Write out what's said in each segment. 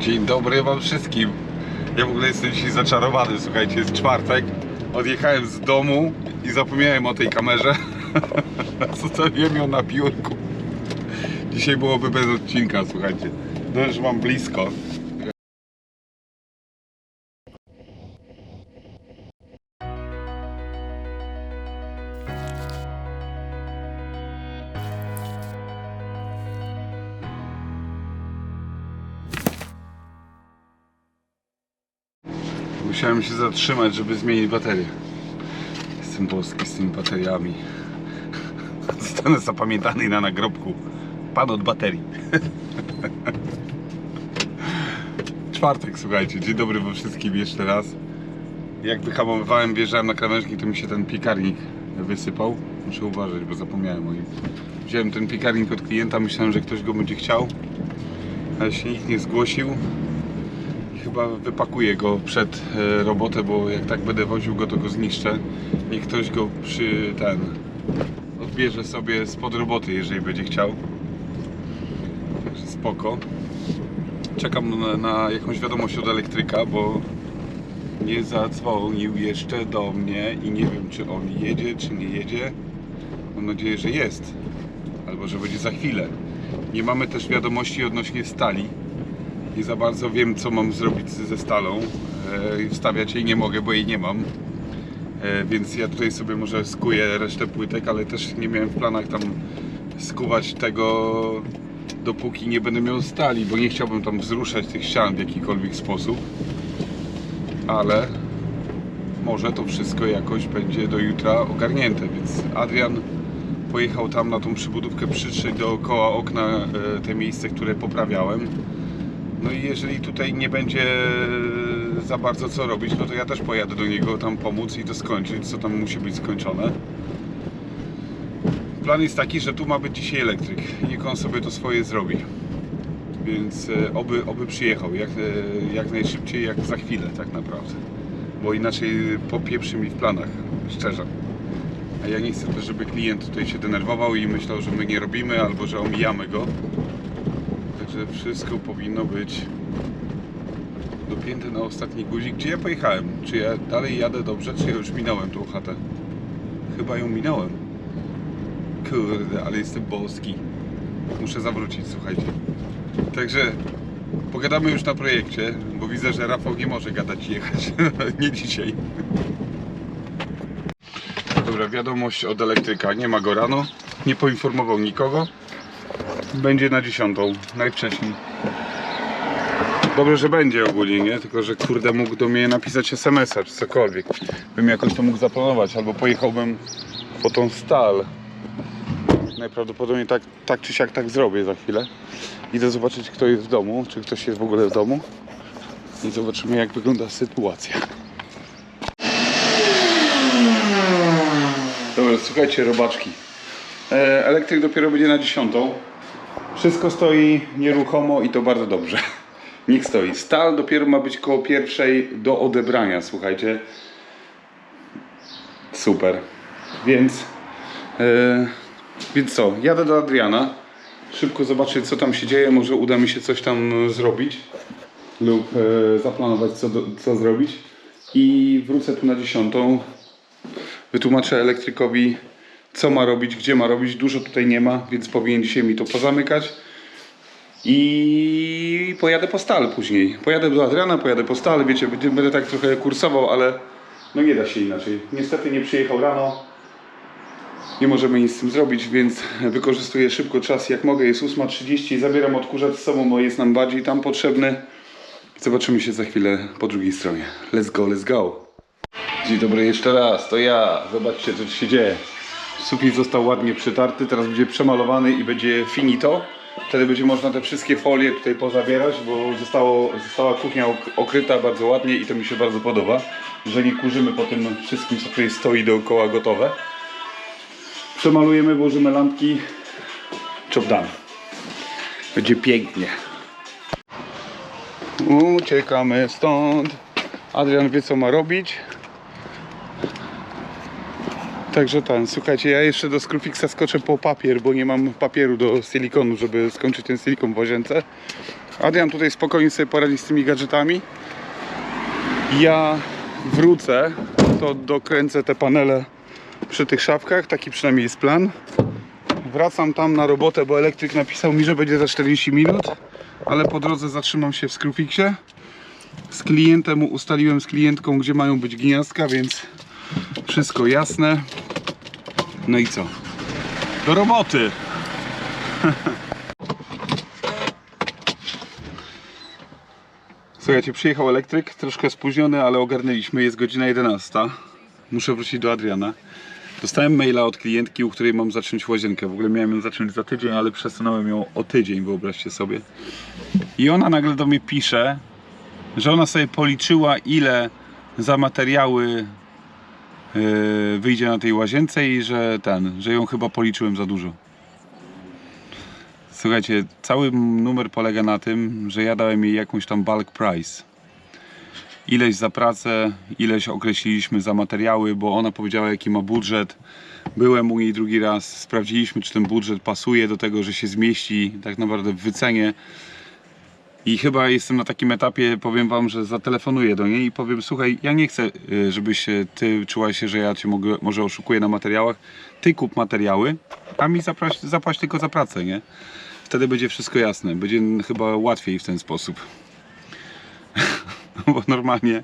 Dzień dobry wam wszystkim. Ja w ogóle jestem dzisiaj zaczarowany, słuchajcie, jest czwartek. Odjechałem z domu i zapomniałem o tej kamerze. Zostawiłem ją na biurku. Dzisiaj byłoby bez odcinka, słuchajcie. No już mam blisko. Musiałem się zatrzymać, żeby zmienić baterię. Jestem boski z tymi bateriami. Zostanę zapamiętany na nagrobku. Pan od baterii. Czwartek, słuchajcie. Dzień dobry wam wszystkim jeszcze raz. Jak wyhamowywałem, wjeżdżałem na krawężnik, to mi się ten piekarnik wysypał. Muszę uważać, bo zapomniałem o nim. Wziąłem ten piekarnik od klienta, myślałem, że ktoś go będzie chciał. Ale się nikt nie zgłosił. Chyba wypakuję go przed e, robotę, bo jak tak będę woził go, to go zniszczę. I ktoś go przy ten odbierze sobie spod roboty, jeżeli będzie chciał. Także spoko. Czekam na, na jakąś wiadomość od elektryka, bo nie zadzwonił jeszcze do mnie i nie wiem, czy on jedzie, czy nie jedzie. Mam nadzieję, że jest, albo że będzie za chwilę. Nie mamy też wiadomości odnośnie stali. Nie za bardzo wiem, co mam zrobić ze stalą. E, Wstawiać jej nie mogę, bo jej nie mam. E, Więc ja tutaj sobie może skuję resztę płytek, ale też nie miałem w planach tam skuwać tego dopóki nie będę miał stali, bo nie chciałbym tam wzruszać tych ścian w jakikolwiek sposób. Ale może to wszystko jakoś będzie do jutra ogarnięte, więc Adrian pojechał tam na tą przybudówkę przytrzeć dookoła okna e, te miejsce, które poprawiałem. No i jeżeli tutaj nie będzie za bardzo co robić, no to ja też pojadę do niego tam pomóc i to skończyć, co tam musi być skończone. Plan jest taki, że tu ma być dzisiaj elektryk niech on sobie to swoje zrobi. Więc e, oby, oby przyjechał jak, e, jak najszybciej, jak za chwilę tak naprawdę. Bo inaczej popieprzy mi w planach, szczerze. A ja nie chcę też, żeby klient tutaj się denerwował i myślał, że my nie robimy albo że omijamy go. Także wszystko powinno być dopięte na ostatni guzik. Gdzie ja pojechałem? Czy ja dalej jadę dobrze, czy ja już minąłem tą chatę? Chyba ją minąłem. Kurde, ale jestem boski. Muszę zawrócić, słuchajcie. Także pogadamy już na projekcie, bo widzę, że Rafał nie może gadać i jechać. nie dzisiaj. Dobra, wiadomość od elektryka. Nie ma go rano. Nie poinformował nikogo. Będzie na dziesiątą, najwcześniej. Dobrze, że będzie ogólnie, nie? Tylko, że kurde mógł do mnie napisać SMS-a czy cokolwiek. Bym jakoś to mógł zaplanować, albo pojechałbym po tą stal. Najprawdopodobniej tak, tak czy siak tak zrobię za chwilę. Idę zobaczyć kto jest w domu, czy ktoś jest w ogóle w domu. I zobaczymy jak wygląda sytuacja. Dobra, słuchajcie robaczki. E, elektryk dopiero będzie na dziesiątą. Wszystko stoi nieruchomo i to bardzo dobrze. Nikt stoi. Stal dopiero ma być koło pierwszej do odebrania, słuchajcie. Super. Więc, e, więc co? Jadę do Adriana. Szybko zobaczyć, co tam się dzieje. Może uda mi się coś tam zrobić lub e, zaplanować, co, do, co zrobić. I wrócę tu na dziesiątą. Wytłumaczę elektrykowi, co ma robić, gdzie ma robić. Dużo tutaj nie ma, więc powinien dzisiaj mi to pozamykać. I pojadę po stal później. Pojadę do Adriana, pojadę po stal. Wiecie, będę, tak trochę kursował, ale no nie da się inaczej. Niestety nie przyjechał rano. Nie możemy nic z tym zrobić, więc wykorzystuję szybko czas jak mogę. Jest 8.30, zabieram odkurzacz z sobą, bo jest nam bardziej tam potrzebny. Zobaczymy się za chwilę po drugiej stronie. Let's go, let's go. Dzień dobry jeszcze raz, to ja. Zobaczcie co się dzieje. Sufit został ładnie przytarty, teraz będzie przemalowany i będzie finito. Wtedy będzie można te wszystkie folie tutaj pozabierać, bo zostało, została kuchnia ok- okryta bardzo ładnie i to mi się bardzo podoba. Że nie kurzymy po tym wszystkim, co tutaj stoi dookoła gotowe. Przemalujemy, włożymy lampki. Chop done. Będzie pięknie. Uciekamy stąd. Adrian wie co ma robić. Także ten, słuchajcie, ja jeszcze do Scrufixa skoczę po papier, bo nie mam papieru do silikonu, żeby skończyć ten silikon w łazience. Adrian tutaj spokojnie sobie poradzi z tymi gadżetami. Ja wrócę, to dokręcę te panele przy tych szafkach, taki przynajmniej jest plan. Wracam tam na robotę, bo elektryk napisał mi, że będzie za 40 minut, ale po drodze zatrzymam się w Screwfixie. Z klientem ustaliłem z klientką, gdzie mają być gniazdka, więc wszystko jasne. No i co? Do roboty! Słuchajcie, przyjechał elektryk, troszkę spóźniony, ale ogarnęliśmy, jest godzina 11. Muszę wrócić do Adriana. Dostałem maila od klientki, u której mam zacząć łazienkę. W ogóle miałem ją zacząć za tydzień, ale przesunąłem ją o tydzień, wyobraźcie sobie. I ona nagle do mnie pisze, że ona sobie policzyła, ile za materiały wyjdzie na tej łazience i że ten, że ją chyba policzyłem za dużo. Słuchajcie, cały numer polega na tym, że ja dałem jej jakąś tam bulk price. Ileś za pracę, ileś określiliśmy za materiały, bo ona powiedziała jaki ma budżet. Byłem u niej drugi raz, sprawdziliśmy czy ten budżet pasuje do tego, że się zmieści tak naprawdę w wycenie. I chyba jestem na takim etapie, powiem wam, że zatelefonuję do niej i powiem, słuchaj, ja nie chcę, y, żebyś ty czuła się, że ja cię mogę, może oszukuję na materiałach. Ty kup materiały, a mi zapłać, zapłać tylko za pracę, nie? Wtedy będzie wszystko jasne. Będzie chyba łatwiej w ten sposób. Bo normalnie,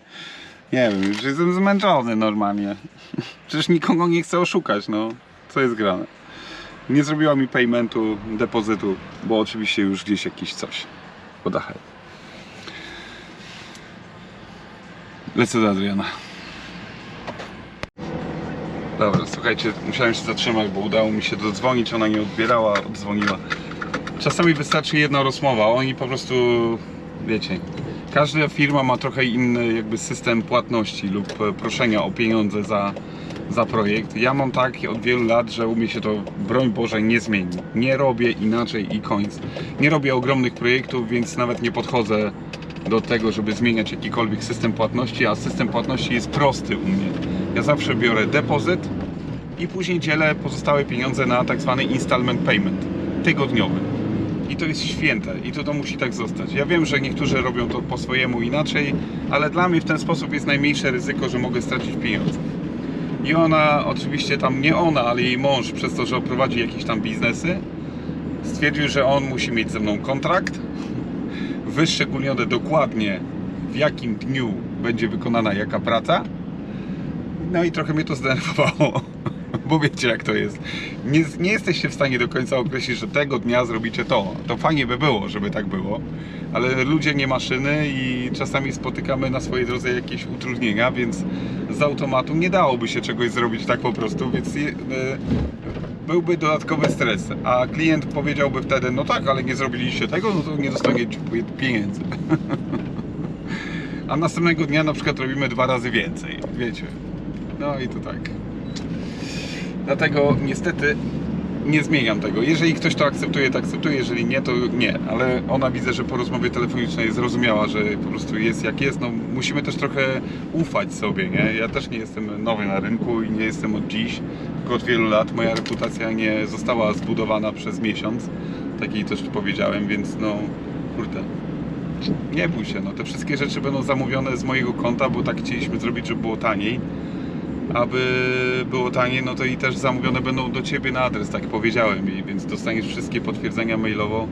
nie wiem, już jestem zmęczony normalnie. Przecież nikogo nie chcę oszukać, no. Co jest grane? Nie zrobiła mi paymentu, depozytu, bo oczywiście już gdzieś jakiś coś. Podachaj. Lecę do Adriana. Dobra, słuchajcie, musiałem się zatrzymać, bo udało mi się dodzwonić, ona nie odbierała, oddzwoniła. Czasami wystarczy jedna rozmowa, oni po prostu, wiecie, każda firma ma trochę inny jakby system płatności lub e, proszenia o pieniądze za, za projekt. Ja mam tak od wielu lat, że u mnie się to, broń Boże, nie zmieni. Nie robię inaczej i koniec. Nie robię ogromnych projektów, więc nawet nie podchodzę do tego, żeby zmieniać jakikolwiek system płatności, a system płatności jest prosty u mnie. Ja zawsze biorę depozyt i później dzielę pozostałe pieniądze na tak zwany installment payment tygodniowy. I to jest święte i to, to musi tak zostać. Ja wiem, że niektórzy robią to po swojemu inaczej, ale dla mnie w ten sposób jest najmniejsze ryzyko, że mogę stracić pieniądze. I ona, oczywiście tam nie ona, ale jej mąż, przez to, że prowadzi jakieś tam biznesy, stwierdził, że on musi mieć ze mną kontrakt, wyszczególnione dokładnie w jakim dniu będzie wykonana jaka praca. No i trochę mnie to zdenerwowało, bo wiecie jak to jest. Nie, nie jesteście w stanie do końca określić, że tego dnia zrobicie to. To fajnie by było, żeby tak było, ale ludzie nie maszyny i czasami spotykamy na swojej drodze jakieś utrudnienia, więc z automatu nie dałoby się czegoś zrobić tak po prostu, więc je, e, byłby dodatkowy stres. A klient powiedziałby wtedy, no tak, ale nie zrobiliście tego, no to nie dostaniecie pieniędzy. A następnego dnia na przykład robimy dwa razy więcej, wiecie. No i to tak. Dlatego niestety nie zmieniam tego. Jeżeli ktoś to akceptuje, to akceptuje, jeżeli nie, to nie. Ale ona widzę, że po rozmowie telefonicznej zrozumiała, że po prostu jest jak jest. No, musimy też trochę ufać sobie, nie? Ja też nie jestem nowy na rynku i nie jestem od dziś, tylko od wielu lat. Moja reputacja nie została zbudowana przez miesiąc. Tak jej też powiedziałem, więc no, kurde. Nie bój się, no te wszystkie rzeczy będą zamówione z mojego konta, bo tak chcieliśmy zrobić, żeby było taniej aby było taniej, no to i też zamówione będą do Ciebie na adres, tak powiedziałem jej, więc dostaniesz wszystkie potwierdzenia mailowo,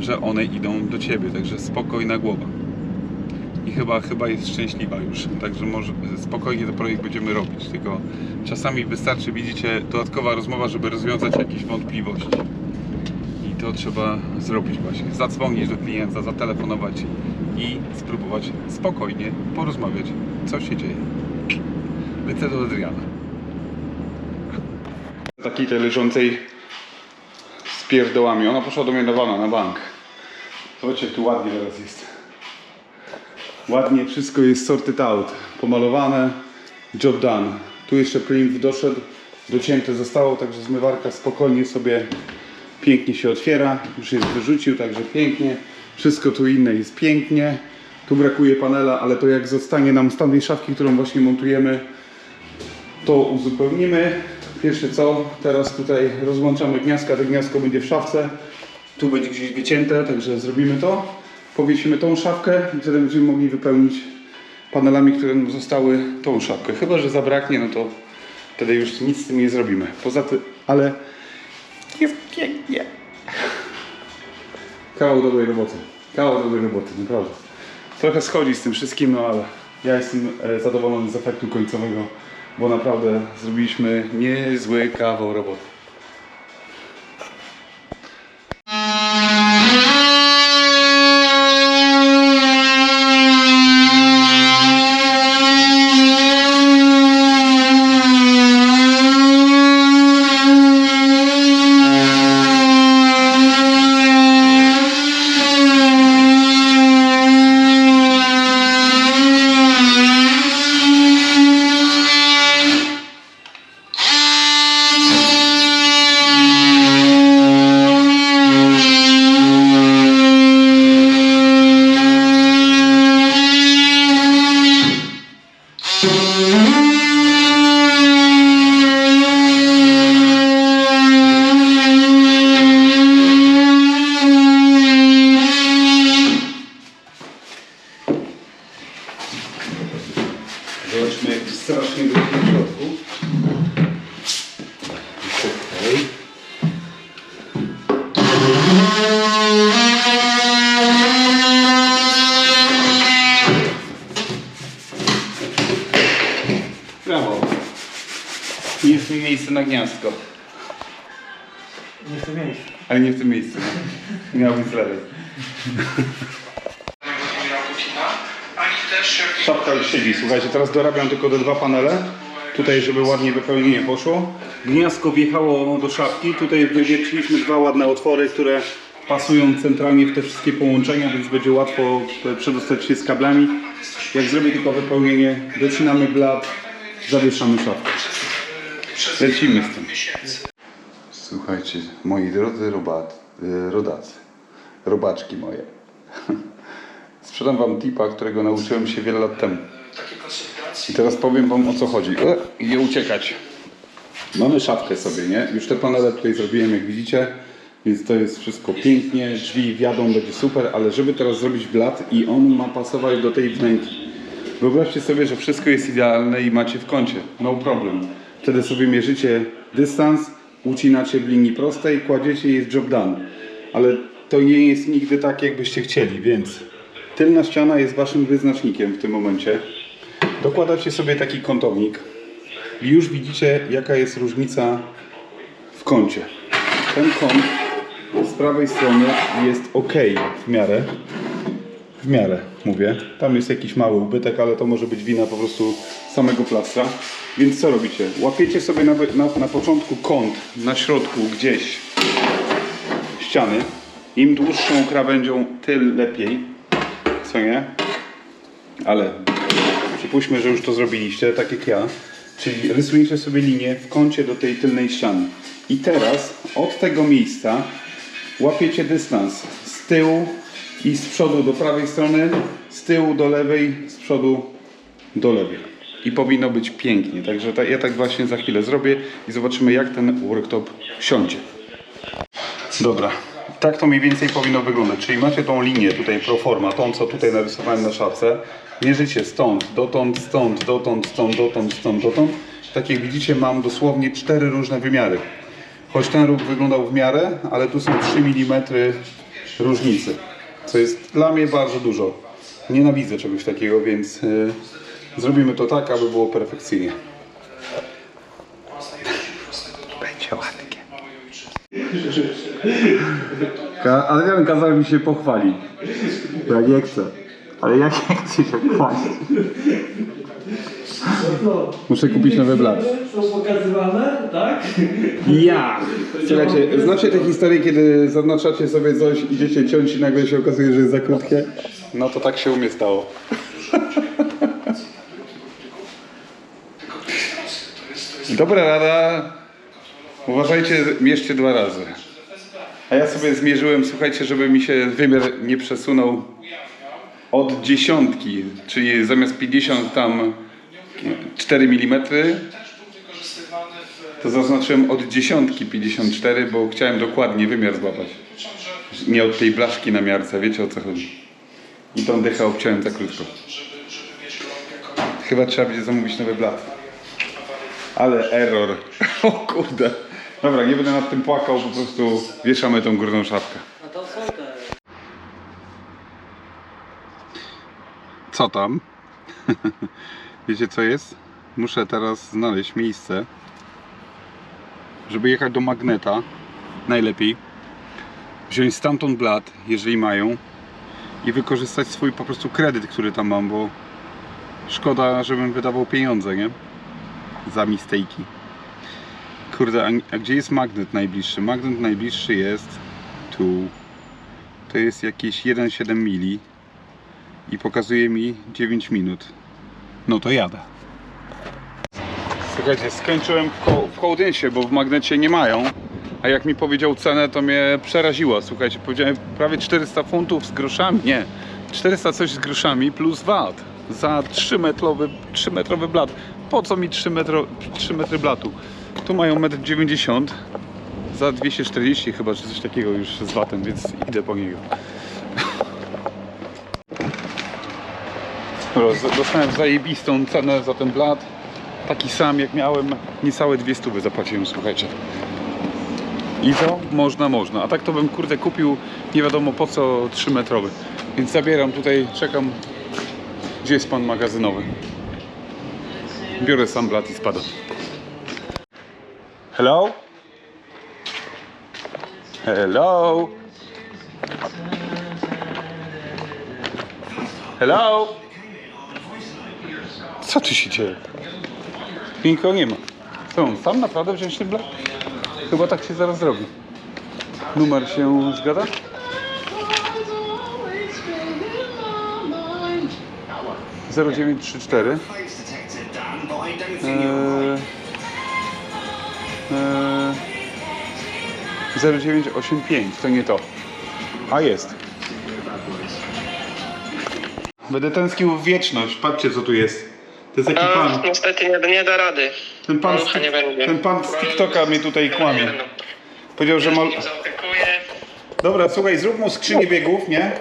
że one idą do Ciebie, także spokojna głowa. I chyba, chyba jest szczęśliwa już, także może spokojnie ten projekt będziemy robić, tylko czasami wystarczy, widzicie, dodatkowa rozmowa, żeby rozwiązać jakieś wątpliwości. I to trzeba zrobić właśnie, zadzwonić do klienta, zatelefonować i spróbować spokojnie porozmawiać, co się dzieje. Lecę do Adriana. Takiej tej leżącej z pierdołami. Ona poszła do mnie na wana, na bank. Zobaczcie, tu ładnie teraz jest. Ładnie wszystko jest sorted out. Pomalowane, job done. Tu jeszcze print doszedł, docięte zostało, także zmywarka spokojnie sobie pięknie się otwiera. Już jest wyrzucił, także pięknie. Wszystko tu inne jest pięknie. Tu brakuje panela, ale to jak zostanie nam z tamtej szafki, którą właśnie montujemy, to uzupełnimy. Pierwsze co, teraz tutaj rozłączamy gniazdka, to gniazdko będzie w szafce. Tu będzie gdzieś wycięte, także zrobimy to. powiesimy tą szafkę i wtedy będziemy mogli wypełnić panelami, które nam zostały tą szafkę. Chyba, że zabraknie, no to wtedy już nic z tym nie zrobimy. Poza tym, ale jest pięknie. Kawał dobrej roboty. Kawał dobrej roboty, naprawdę. Trochę schodzi z tym wszystkim, no ale ja jestem e, zadowolony z efektu końcowego, bo naprawdę zrobiliśmy niezły kawał roboty. Nie chcę mieć. Ale nie w tym miejscu. Miał być z lewej. ani też jakiś Szafka już siedzi, słuchajcie, teraz dorabiam tylko te dwa panele. Tutaj, żeby ładnie wypełnienie poszło. Gniazdko wjechało do szafki. Tutaj wywierciliśmy dwa ładne otwory, które pasują centralnie w te wszystkie połączenia, więc będzie łatwo przedostać się z kablami. Jak zrobię tylko wypełnienie, docinamy blat, zawieszamy szafkę. Lecimy z tym. Słuchajcie, moi drodzy robat, y, rodacy, robaczki moje. Sprzedam wam tipa, którego nauczyłem się wiele lat temu. I teraz powiem wam o co chodzi. E, I nie uciekać. Mamy szafkę sobie, nie? Już te panele tutaj zrobiłem, jak widzicie. Więc to jest wszystko pięknie, drzwi wjadą, będzie super, ale żeby teraz zrobić blat i on ma pasować do tej wnęki. Wyobraźcie sobie, że wszystko jest idealne i macie w kącie. No problem. Wtedy sobie mierzycie dystans, ucinacie w linii prostej, kładziecie i jest job done. Ale to nie jest nigdy tak, jakbyście chcieli, więc tylna ściana jest waszym wyznacznikiem w tym momencie. Dokładacie sobie taki kątownik i już widzicie jaka jest różnica w kącie. Ten kąt z prawej strony jest ok w miarę. W miarę mówię. Tam jest jakiś mały ubytek, ale to może być wina po prostu samego plastra. Więc co robicie? Łapiecie sobie na, na, na początku kąt na środku gdzieś ściany. Im dłuższą krawędzią, tym lepiej. Co nie? Ale przypuśćmy, że już to zrobiliście, tak jak ja. Czyli rysujecie sobie linię w kącie do tej tylnej ściany. I teraz od tego miejsca łapiecie dystans z tyłu i z przodu do prawej strony, z tyłu do lewej, z przodu do lewej. I powinno być pięknie. Także ta, ja tak właśnie za chwilę zrobię i zobaczymy jak ten worktop siądzie. Dobra, tak to mniej więcej powinno wyglądać. Czyli macie tą linię tutaj pro forma, tą co tutaj narysowałem na szafce. Mierzycie stąd, dotąd, stąd, dotąd, stąd, dotąd, stąd, dotąd. Tak jak widzicie mam dosłownie cztery różne wymiary. Choć ten róg wyglądał w miarę, ale tu są 3 mm różnicy. Co jest dla mnie bardzo dużo. Nienawidzę czegoś takiego, więc y, zrobimy to tak, aby było perfekcyjnie. Będzie ładnie. Ka- Adrian kazał mi się pochwalić. Ja nie chcę. Ale ja nie chcę się chwalić. Muszę kupić nowy blat. Są pokazywane, tak? Ja! Słuchajcie, znacie te historie, kiedy zaznaczacie sobie coś, idziecie ciąć i nagle się okazuje, że jest za krótkie? No to tak się u mnie stało. Dobra rada. Uważajcie, mierzcie dwa razy. A ja sobie zmierzyłem, słuchajcie, żeby mi się wymiar nie przesunął od dziesiątki, czyli zamiast 50 tam 4 mm, to zaznaczyłem od dziesiątki 54, bo chciałem dokładnie wymiar złapać. Nie od tej blaszki na miarce, wiecie o co chodzi. I tą dychę obciąłem za krótko. Chyba trzeba będzie zamówić nowy blat. Ale error. O kurde. Dobra, nie będę nad tym płakał, po prostu wieszamy tą górną szafkę. No. Co tam? Wiecie co jest? Muszę teraz znaleźć miejsce, żeby jechać do Magneta. Najlepiej. Wziąć stamtąd blat, jeżeli mają. I wykorzystać swój po prostu kredyt, który tam mam, bo szkoda, żebym wydawał pieniądze, nie? Za mistejki. Kurde, a, a gdzie jest magnet najbliższy? Magnet najbliższy jest tu. To jest jakieś 1,7 mili i pokazuje mi 9 minut. No to jadę. Słuchajcie, skończyłem w, Hołdynsie, bo w magnecie nie mają. A jak mi powiedział cenę, to mnie przeraziło. Słuchajcie, powiedziałem prawie 400 funtów z groszami. Nie, 400 coś z groszami plus VAT za 3 metrowy, 3 metrowy blat. Po co mi 3, metro, 3 metry blatu? Tu mają 1,90 m za 240 chyba, czy coś takiego już z VAT-em, więc idę po niego. Dostałem zajebistą cenę za ten blat. Taki sam jak miałem, niecałe dwie stówy zapłaciłem, słuchajcie. I to można, można. A tak to bym kurde kupił nie wiadomo po co 3 metrowy. Więc zabieram tutaj, czekam. Gdzie jest pan magazynowy? Biorę sam blat i spadam. Hello? Hello? Hello? Co tu się dzieje? Nikogo nie ma. Co on sam naprawdę wziąć ten blat? Chyba tak się zaraz zrobi. Numer się zgadza? Zero dziewięć trzy cztery. Eee, eee, 0985, to nie to. A jest. Będę tęsknił w wieczność. Patrzcie co tu jest. To jest taki A, pan. niestety nie, nie da rady. Ten pan, z, nie będzie. ten pan z TikToka mnie tutaj kłamie. Powiedział, że mal... Dobra, słuchaj, zrób mu skrzynię biegów, nie?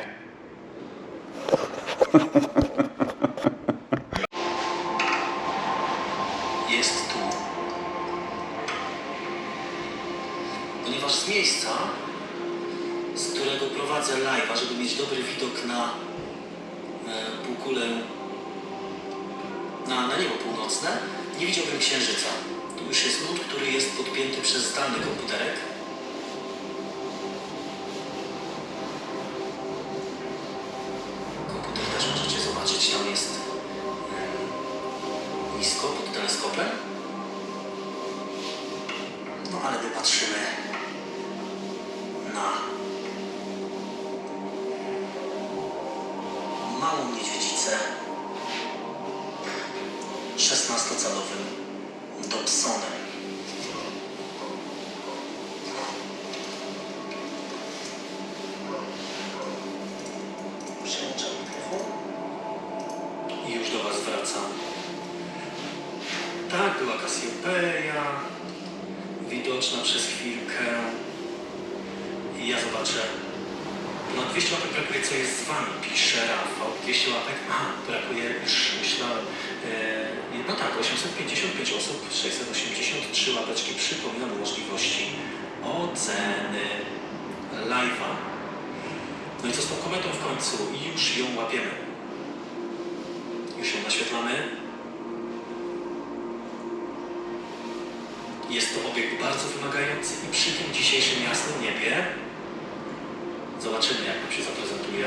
Małą niedźwiedzicę 16-calowym Dobsonem. Przełączam mikrofon i już do Was wracam. Tak, była Cassiopeia, widoczna przez chwilkę. I ja zobaczę. No 200 łapek brakuje, co jest z Wami, pisze Rafał. 200 łapek, a brakuje, już myślałem. E, no tak, 855 osób, 683 łapeczki. Przypominam możliwości oceny live'a. No i co z tą kometą w końcu? Już ją łapiemy. Już ją naświetlamy. Jest to obiekt bardzo wymagający i przy tym dzisiejszym jasnym niebie zobaczymy, jak nam się zaprezentuje.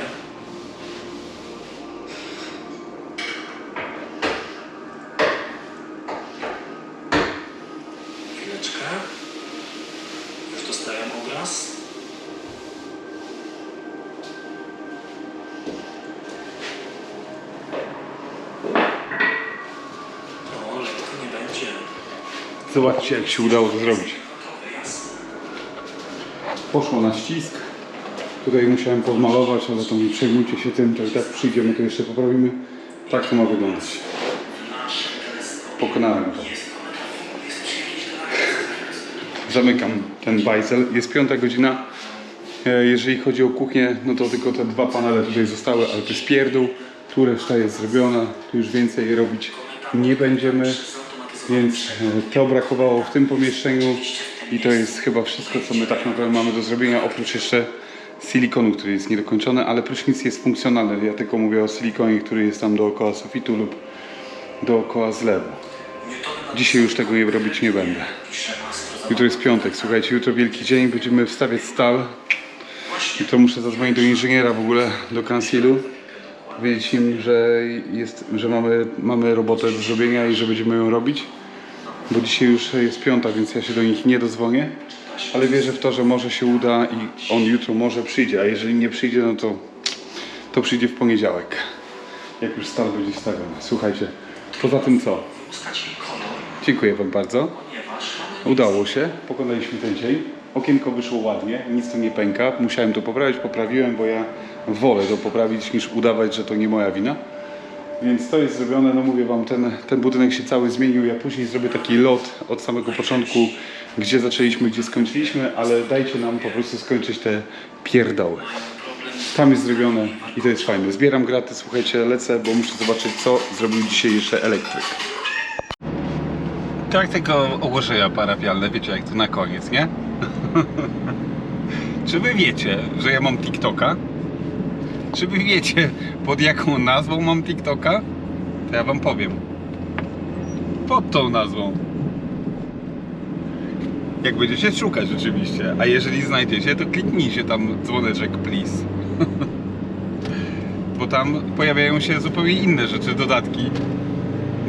Chwileczkę. Już dostaję obraz. O, lekko nie będzie. Zobaczcie jak się udało to zrobić. Poszło na ścisk. Tutaj musiałem podmalować, ale to nie przejmujcie się tym, to i tak przyjdziemy, to jeszcze poprawimy. Tak to ma wyglądać. Pokonałem to. Zamykam ten bajzel. Jest piąta godzina. E, Jeżeli chodzi o kuchnię, no to tylko te dwa panele tutaj zostały, ale to jest pierdół. Tu reszta jest zrobiona, tu już więcej robić nie będziemy. Więc e, to brakowało w tym pomieszczeniu i to jest chyba wszystko, co my tak naprawdę mamy do zrobienia, oprócz jeszcze silikonu, który jest niedokończony, ale prysznic jest funkcjonalny. Ja tylko mówię o silikonie, który jest tam dookoła sufitu lub dookoła zlewu. Dzisiaj już tego robić nie będę. Jutro jest piątek, słuchajcie, jutro wielki dzień, będziemy wstawiać stal. Jutro muszę zadzwonić do inżyniera w ogóle, do kansilu. Powiedzieć im, że, jest, że mamy, mamy robotę do zrobienia i że będziemy ją robić. Bo dzisiaj już jest piąta, więc ja się do nich nie dozwonię. Ale wierzę w to, że może się uda i on jutro może przyjdzie, a jeżeli nie przyjdzie, no to, to przyjdzie w poniedziałek. Jak już stal będzie wstawiony. Słuchajcie, poza tym co? Dziękuję Wam bardzo. Udało się, pokonaliśmy ten dzień. Okienko wyszło ładnie, nic tu nie pęka. Musiałem to poprawić, poprawiłem, bo ja wolę to poprawić niż udawać, że to nie moja wina. Więc to jest zrobione, no mówię Wam, ten, ten budynek się cały zmienił. Ja później zrobię taki lot od samego początku, gdzie zaczęliśmy, gdzie skończyliśmy, ale dajcie nam po prostu skończyć te pierdoły. Tam jest zrobione i to jest fajne. Zbieram graty, słuchajcie, lecę, bo muszę zobaczyć, co zrobił dzisiaj jeszcze elektryk. Tak tylko ogłoszenia parafialne, wiecie jak to na koniec, nie? Czy wy wiecie, że ja mam TikToka? Czy wy wiecie, pod jaką nazwą mam TikToka? To ja wam powiem. Pod tą nazwą. Jak będziecie szukać oczywiście, a jeżeli znajdziecie, to kliknijcie tam dzwoneczek please. Bo tam pojawiają się zupełnie inne rzeczy, dodatki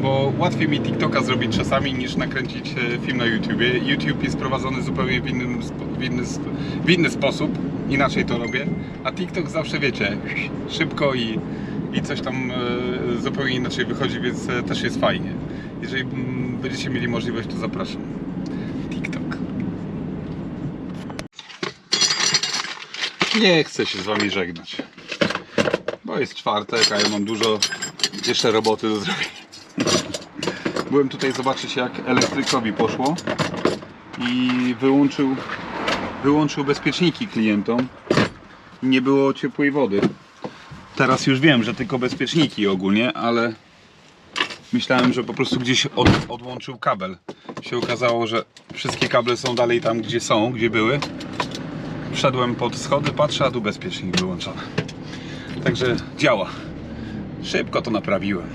bo łatwiej mi TikToka zrobić czasami niż nakręcić e, film na YouTubie. YouTube jest prowadzony zupełnie w, innym, w, inny, w inny sposób, inaczej to robię, a TikTok zawsze wiecie, szybko i, i coś tam e, zupełnie inaczej wychodzi, więc e, też jest fajnie. Jeżeli mm, będziecie mieli możliwość, to zapraszam. TikTok. Nie chcę się z Wami żegnać, bo jest czwartek, a ja mam dużo jeszcze roboty do zrobienia. Byłem tutaj zobaczyć jak elektrykowi poszło i wyłączył, wyłączył bezpieczniki klientom nie było ciepłej wody. Teraz już wiem, że tylko bezpieczniki ogólnie, ale myślałem, że po prostu gdzieś od, odłączył kabel. Się okazało, że wszystkie kable są dalej tam, gdzie są, gdzie były. Wszedłem pod schody, patrzę, a tu bezpiecznik wyłączony. Także działa. Szybko to naprawiłem.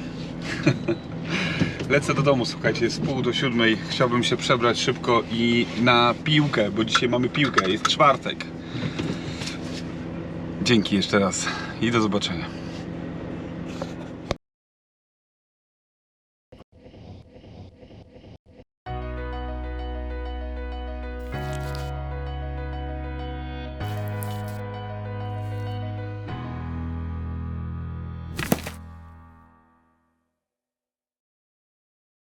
Lecę do domu, słuchajcie, jest pół do siódmej. Chciałbym się przebrać szybko i na piłkę, bo dzisiaj mamy piłkę, jest czwartek. Dzięki jeszcze raz i do zobaczenia.